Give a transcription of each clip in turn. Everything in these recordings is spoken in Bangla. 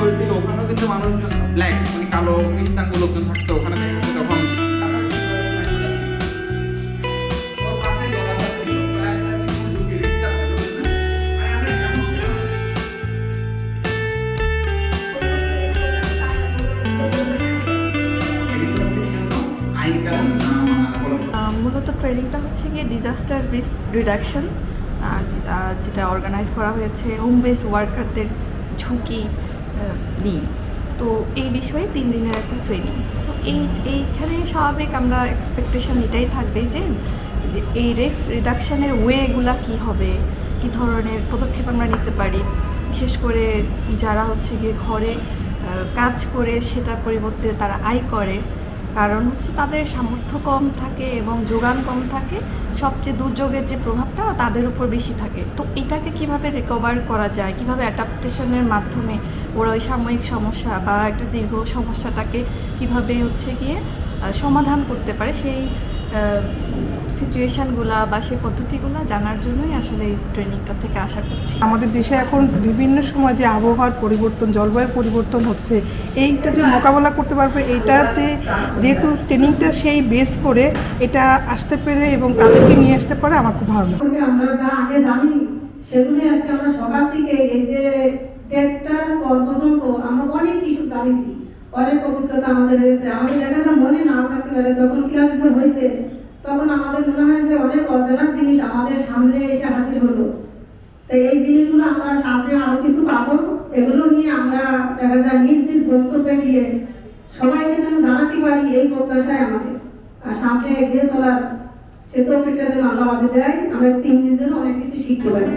হয়েছিল ওখানেও কিন্তু ব্ল্যাক মানে কালো খ্রিস্টান লোকজন থাকতো, ওখানে বুঝলেন? মানে মূলত ট্রেনিংটা হচ্ছে গিয়ে ডিজাস্টার রিস্ক রিডাকশন যেটা অর্গানাইজ করা হয়েছে হোম বেস ওয়ার্কারদের ঝুঁকি নিই। তো এই বিষয়ে তিন দিনের একটা ট্রেনিং তো এই, এইখানে স্বাভাবিক আমরা এক্সপেকটেশন এটাই থাকবে যে যে এই রেক্স রিডাকশানের ওয়েগুলা কি হবে, কি ধরনের পদক্ষেপ আমরা নিতে পারি। বিশেষ করে যারা হচ্ছে গিয়ে ঘরে কাজ করে সেটার পরিবর্তে তারা আয় করে। কারণ হচ্ছে তাদের সামর্থ্য কম থাকে এবং যোগান কম থাকে। সবচেয়ে দুর্যোগের যে প্রভাবটা তাদের উপর বেশি থাকে। তো এটাকে কীভাবে রিকভার করা যায়? কীভাবে অ্যাডাপ্টেশনের মাধ্যমে ওরা ওই সাময়িক সমস্যা বা একটা দীর্ঘ সমস্যাটাকে কীভাবে হচ্ছে গিয়ে সমাধান করতে পারে সেই সিচুয়েশানগুলা বা সেই পদ্ধতিগুলো জানার জন্যই আসলে এই ট্রেনিংটা থেকে আশা করছি। আমাদের দেশে এখন বিভিন্ন সময় যে আবহাওয়ার পরিবর্তন জলবায়ুর পরিবর্তন হচ্ছে এইটা যে মোকাবেলা করতে পারবে এইটা যে যেহেতু ট্রেনিংটা সেই বেস করে এটা আসতে পেরে এবং তাদেরকে নিয়ে আসতে পারে আমার খুব ভালো লাগে। আমরা যা আগে জানি সেগুলো আজকে আমরা সকাল থেকে এই যে দেড়টার পর পর্যন্ত আমরা অনেক কিছু জানিছি। অনেক অভিজ্ঞতা আমাদের হয়েছে। আমাদের দেখা যায় মনে না থাকতে পারে যখন ক্লাসগুলো হয়েছে তখন আমাদের মনে হয় যে অনেক অজানা জিনিস আমাদের সামনে এসে হাজির হলো। তাই এই জিনিসগুলো আমরা সামনে আরও কিছু পাবো, এগুলো নিয়ে আমরা দেখা যায় নিজ নিজ বক্তব্যে গিয়ে সবাইকে যেন জানাতে পারি এই প্রত্যাশায় আমাদের। আর সামনে এগিয়ে চলার সে তো যেন আল্লাহ আমাদের দেয়, আমরা তিন দিন যেন অনেক কিছু শিখতে পারি।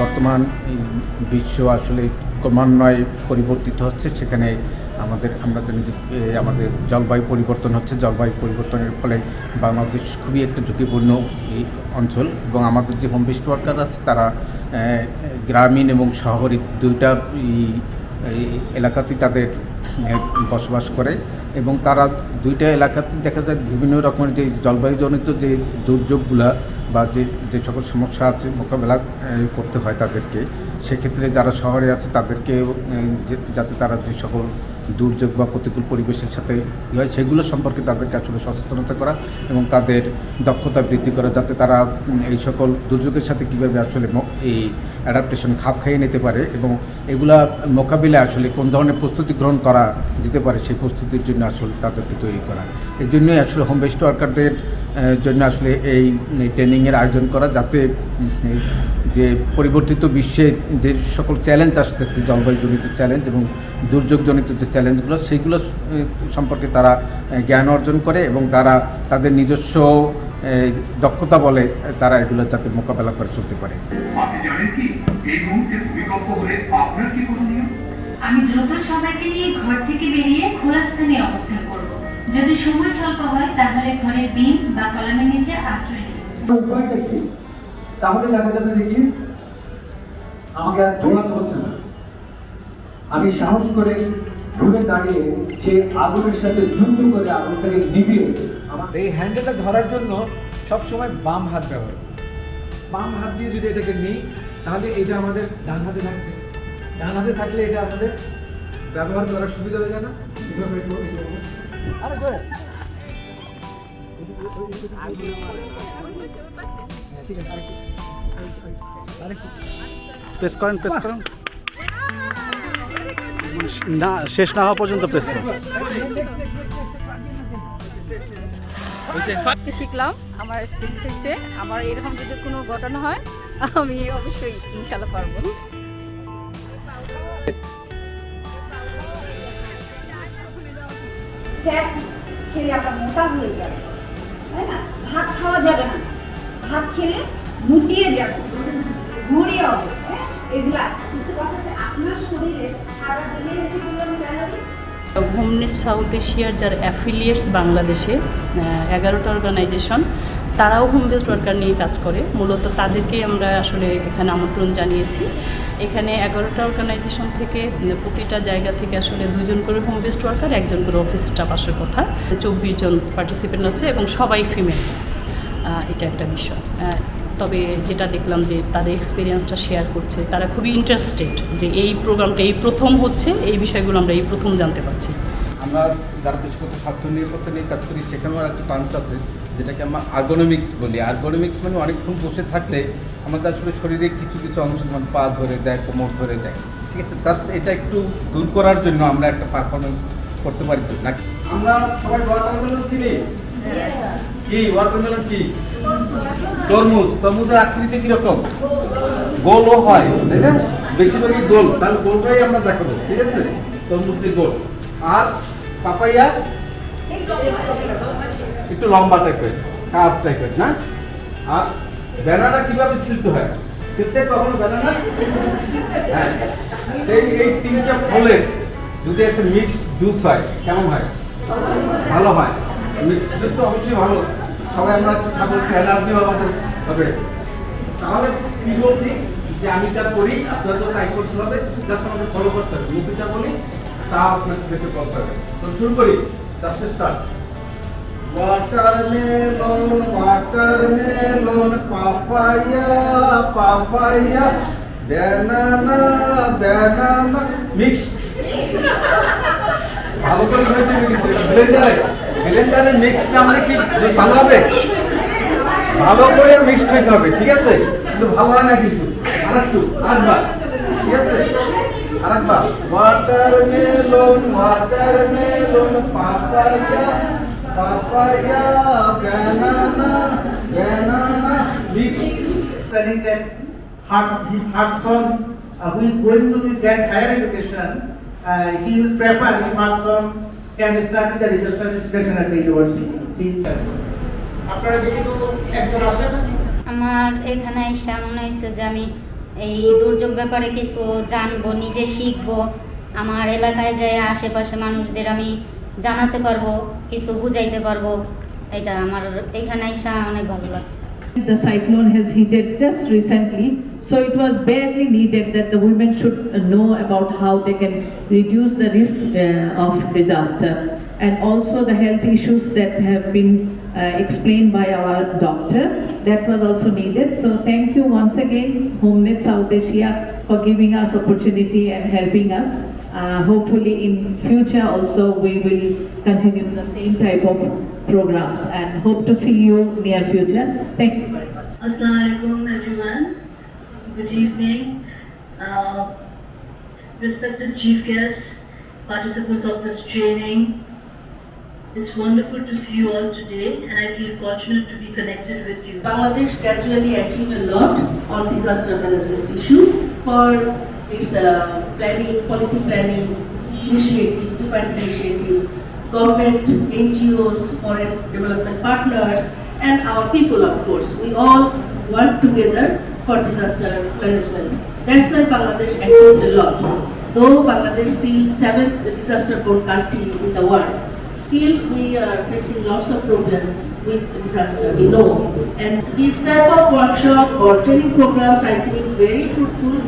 বর্তমান বিশ্ব আসলে ক্রমান্বয়ে পরিবর্তিত হচ্ছে। সেখানে আমাদের, আমরা আমাদের জলবায়ু পরিবর্তন হচ্ছে। জলবায়ু পরিবর্তনের ফলে বাংলাদেশ খুবই একটা ঝুঁকিপূর্ণ অঞ্চল এবং আমাদের যে হোম বেস্ট ওয়ার্কার আছে, তারা গ্রামীণ এবং শহরের দুইটা এলাকাতেই তাদের বসবাস করে এবং তারা দুইটা এলাকাতে দেখা যায় বিভিন্ন রকমের যে জলবায়ুজনিত যে দুর্যোগগুলা বা যে যে সকল সমস্যা আছে, মোকাবেলা করতে হয় তাদেরকে। সেক্ষেত্রে যারা শহরে আছে তাদেরকে যাতে তারা যে সকল দুর্যোগ বা প্রতিকূল পরিবেশের সাথে কী হয়, সেগুলো সম্পর্কে তাদেরকে আসলে সচেতনতা করা এবং তাদের দক্ষতা বৃদ্ধি করা যাতে তারা এই সকল দুর্যোগের সাথে কীভাবে আসলে এই অ্যাডাপ্টেশন খাপ খাইয়ে নিতে পারে এবং এগুলা মোকাবিলায় আসলে কোন ধরনের প্রস্তুতি গ্রহণ করা যেতে পারে, সেই প্রস্তুতির জন্য আসলে তাদেরকে তৈরি করা। এই জন্যই আসলে হোম বেস্ট ওয়ার্কারদের জন্য আসলে এই ট্রেনিংয়ের আয়োজন করা যাতে যে পরিবর্তিত বিশ্বে যে সকল চ্যালেঞ্জ আসতেছে জলবায়ুজনিত চ্যালেঞ্জ এবং দুর্যোগজনিত যে চ্যালেঞ্জগুলো সেইগুলো সম্পর্কে তারা জ্ঞান অর্জন করে এবং তারা তাদের নিজস্ব দক্ষতা বলে তারা এগুলো যাতে মোকাবেলা করে চলতে পারে। আপনি জানেন কি? এই মুহূর্তে ভূমিকম্প হলে আপনার কি করণীয় আমি দ্রুত সবাইকে নিয়ে ঘর থেকে বেরিয়ে খোলা স্থানে অবস্থান করব। যদি সময় স্বল্প হয় তাহলে ঘরের বিম বা কলামের নিচে আশ্রয় তাহলে দেখা যাবে যে কি? আমাকে আর দৌড়াতে হচ্ছে না। আমি সাহস করে ঘুরে দাঁড়িয়ে সেই আগুনের সাথে যুদ্ধ করে আগুনটাকে নিভিয়ে আমার এই হ্যান্ডেলটা ধরার জন্য সব সময় বাম হাত ব্যবহার বাম হাত দিয়ে যদি এটাকে নিই তাহলে এটা আমাদের ডান হাতে থাকছে। ডান হাতে থাকলে এটা আমাদের ব্যবহার করার সুবিধা হয়ে যায় না প্রেস করেন প্রেস করেন। না শেষ না হওয়া পর্যন্ত প্রেস করেন। আজকে শিখলাম আমার এক্সপিরিয়েন্স হয়েছে। আমার এরকম যদি কোনো ঘটনা হয় আমি অবশ্যই ইনশাল্লাহ পারব। ফ্যাট খেলে আপনার মোটা হয়ে যাবে, তাই না? ভাত খাওয়া যাবে না। ভাত খেলে মুটিয়ে যাবে ঘুরিয়ে হবে হ্যাঁ? এগুলো আছে। কিন্তু কথা হচ্ছে আপনার শরীরে সারাদিনে যদি বললাম ক্যালোরি হোমনেট সাউথ এশিয়ার যার অ্যাফিলিয়েটস বাংলাদেশে এগারোটা অর্গানাইজেশন তারাও হোম বেসড ওয়ার্কার নিয়ে কাজ করে। মূলত তাদেরকে আমরা আসলে এখানে আমন্ত্রণ জানিয়েছি। এখানে এগারোটা অর্গানাইজেশন থেকে প্রতিটা জায়গা থেকে আসলে দুজন করে হোম বেসড ওয়ার্কার একজন করে অফিস স্টাফ আসার কথা। চব্বিশ জন পার্টিসিপেন্ট আছে এবং সবাই ফিমেল এটা একটা বিষয়। তবে যেটা দেখলাম যে তাদের এক্সপিরিয়েন্সটা শেয়ার করছে, তারা খুবই ইন্টারেস্টেড যে এই প্রোগ্রামটা এই প্রথম হচ্ছে, এই বিষয়গুলো আমরা এই প্রথম জানতে পারছি। আমরা যারা বিশেষত স্বাস্থ্য নিরাপত্তা নিয়ে কাজ করি, সেখানেও একটা টার্মস আছে যেটাকে আমরা আর্গোনমিক্স বলি। আর্গোনমিক্স মানে অনেকক্ষণ বসে থাকলে আমাদের আসলে শরীরে কিছু কিছু অংশ যেমন পা ধরে যায় কোমর ধরে যায়। ঠিক আছে? জাস্ট এটা একটু দূর করার জন্য আমরা একটা পারফরমেন্স করতে পারি তো? নাকি? আমরা সবাই ওয়াটারমেলন চিনি? কি? ওয়াটারমেলন কি? তরমুজ। তরমুজের আকৃতি কীরকম? গোলও হয় তাই না? বেশিরভাগই গোল। তাহলে গোলটাই আমরা দেখাবো ঠিক আছে? তরমুজটি গোল। আর পাপাইয়া? একটু লম্বা টাইপের কাপ টাইপের না? আর ব্যানানা কীভাবে ছিলতে হয়? ছিলছে কখনো ব্যানানা হ্যাঁ এই এই তিনটা ফলের যদি একটা মিক্সড জুস হয়, কেমন হয়? ভালো হয়। মিক্সড জুস তো অবশ্যই ভালো। সবাই আমরা খাব এনার্জিও আমাদের হবে। তাহলে কি বলছি? যে আমি যা করি, আপনার তো ট্রাই করতে হবে জাস্ট আমাকে ফলো করতে হবে। মুখে যা বলি, তা আপনাকে দেখে করতে হবে তো শুরু করি just start watermelon watermelon papaya papaya. Banana banana. Mix ভালো করে ভেজে ব্লেন্ডারে ব্লেন্ডারে মিক্স নামলে কি? ভালো হবে? ভালো করে মিক্স হইতে হবে, ঠিক আছে? কিন্তু ভালো হয় না কিন্তু। আরেকটু, আরেকবার। ঠিক আছে? আরেকবার। Watermelon watermelon papaya. Papaya banana banana mix studying that Hars, Harson, uh, who is going to get higher education, uh, he will prefer if Harson can study the research inspection at the university. See, আপনারা যেহেতু একজন আসেন আমার এখানে এসে মনে হয়েছে যে আমি এই দুর্যোগ ব্যাপারে কিছু জানব নিজে শিখব আমার এলাকায় যায় আশেপাশে মানুষদের আমি জানাতে পারবো কিছু বুঝাইতে পারবো এটা আমার এখানে এসে অনেক ভালো লাগছে The cyclone has hit it just recently, so it was barely needed that the women should uh, know about how they can reduce the risk uh, of disaster and also the health issues that have been uh, explained by our doctor. That was also needed. So thank you once again, HomeNet South Asia, for giving us opportunity and helping us. Uh, hopefully in future also we will continue the same type of programs and hope to see you near future. Thank you very much. Assalamu alaikum everyone. Good evening. Uh, respected chief guests, participants of this training. It's wonderful to see you all today and I feel fortunate to be connected with you. Bangladesh gradually achieved a lot on disaster management issue for its uh, planning, policy planning, initiatives, different initiatives, government, NGOs, foreign development partners, and our people, of course. We all work together for disaster management. That's why Bangladesh achieved a lot. Though Bangladesh still seventh disaster-prone country in the world, still we are facing lots of problems with disaster, we know. And this type of workshop or training programs, I think, very fruitful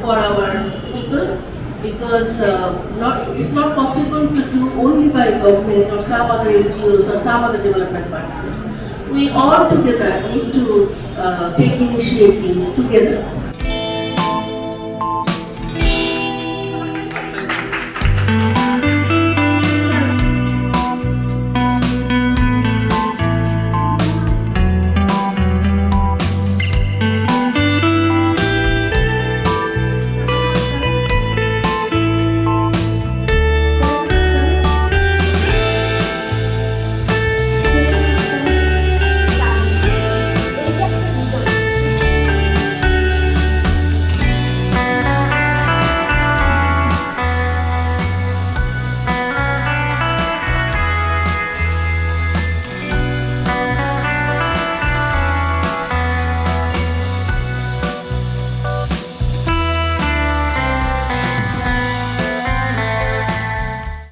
for our people because uh, not, it's not possible to do only by government or some other NGOs or some other development partners. We all together need to uh, take initiatives together